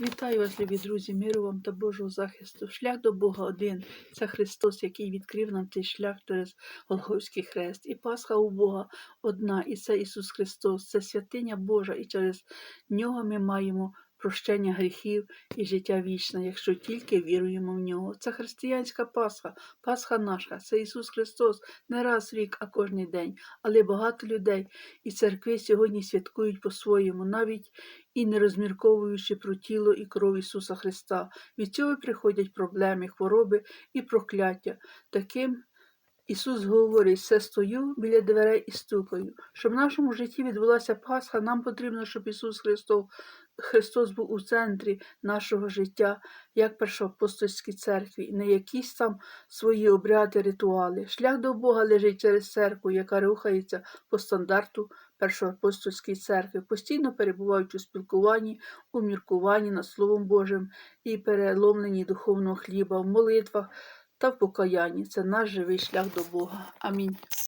Вітаю вас, любі друзі, миру вам та Божого захисту. Шлях до Бога один. Це Христос, який відкрив нам цей шлях через Голгофський хрест. І Пасха у Бога одна, і це Ісус Христос, це святиня Божа, і через нього ми маємо прощення гріхів і життя вічне, якщо тільки віруємо в нього. Це християнська Пасха, Пасха наша, це Ісус Христос не раз в рік, а кожний день. Але багато людей і церкви сьогодні святкують по-своєму, навіть і не розмірковуючи про тіло і кров Ісуса Христа. Від цього приходять проблеми, хвороби і прокляття. Таким Ісус говорить, все стою біля дверей і стукаю. Щоб в нашому житті відбулася Пасха, нам потрібно, щоб Ісус Христос, Христос був у центрі нашого життя, як першоапостольській церкві, не якісь там свої обряди, ритуали. Шлях до Бога лежить через церкву, яка рухається по стандарту першоапостольської церкви, постійно перебуваючи у спілкуванні, у міркуванні над Словом Божим і переломленні духовного хліба, в молитвах та в покаянні. Це наш живий шлях до Бога. Амінь.